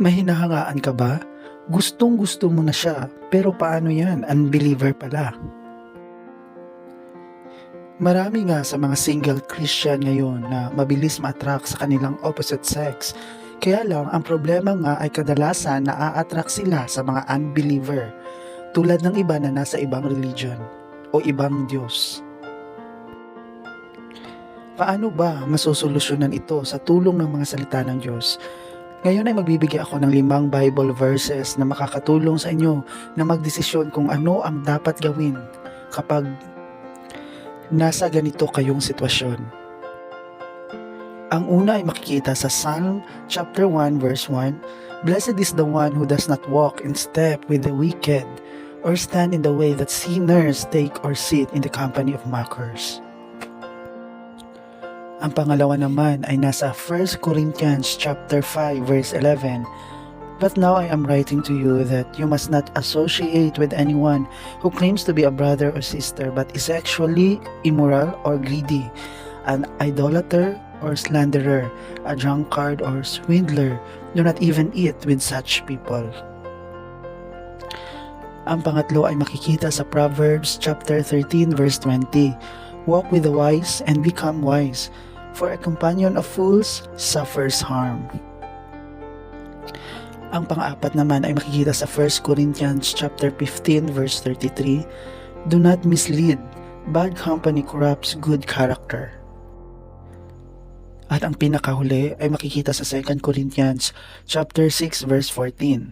May hinahangaan ka ba? Gustong gusto mo na siya, pero paano yan? Unbeliever pala. Marami nga sa mga single Christian ngayon na mabilis ma-attract sa kanilang opposite sex. Kaya lang, ang problema nga ay kadalasan na a-attract sila sa mga unbeliever, tulad ng iba na nasa ibang religion o ibang Diyos. Paano ba masusolusyonan ito sa tulong ng mga salita ng Diyos? Ngayon ay magbibigay ako ng limang Bible verses na makakatulong sa inyo na magdesisyon kung ano ang dapat gawin kapag nasa ganito kayong sitwasyon. Ang una ay makikita sa Psalm chapter 1 verse 1, Blessed is the one who does not walk in step with the wicked, or stand in the way that sinners take or sit in the company of mockers. Ang pangalawa naman ay nasa 1 Corinthians chapter 5 verse 11. But now I am writing to you that you must not associate with anyone who claims to be a brother or sister but is sexually immoral or greedy, an idolater or slanderer, a drunkard or swindler. Do not even eat with such people. Ang pangatlo ay makikita sa Proverbs chapter 13 verse 20. Walk with the wise and become wise, for a companion of fools suffers harm. Ang pang-apat naman ay makikita sa 1 Corinthians chapter 15 verse 33. Do not mislead, bad company corrupts good character. At ang pinakahuli ay makikita sa 2 Corinthians chapter 6 verse 14.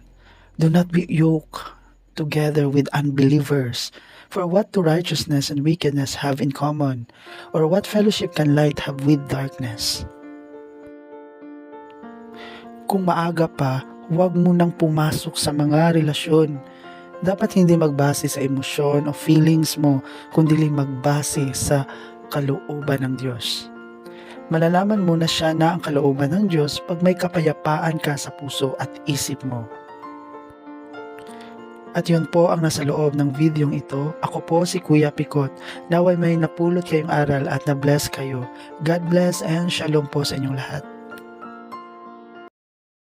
Do not be yoked together with unbelievers. For what do righteousness and wickedness have in common? Or what fellowship can light have with darkness? Kung maaga pa, huwag mo nang pumasok sa mga relasyon. Dapat hindi magbase sa emosyon o feelings mo, kundi magbase sa kalooban ng Diyos. Malalaman mo na siya na ang kalooban ng Diyos pag may kapayapaan ka sa puso at isip mo. At yun po ang nasa loob ng videong ito. Ako po si Kuya Pikot. Naway may napulot kayong aral at na-bless kayo. God bless and shalom po sa inyong lahat.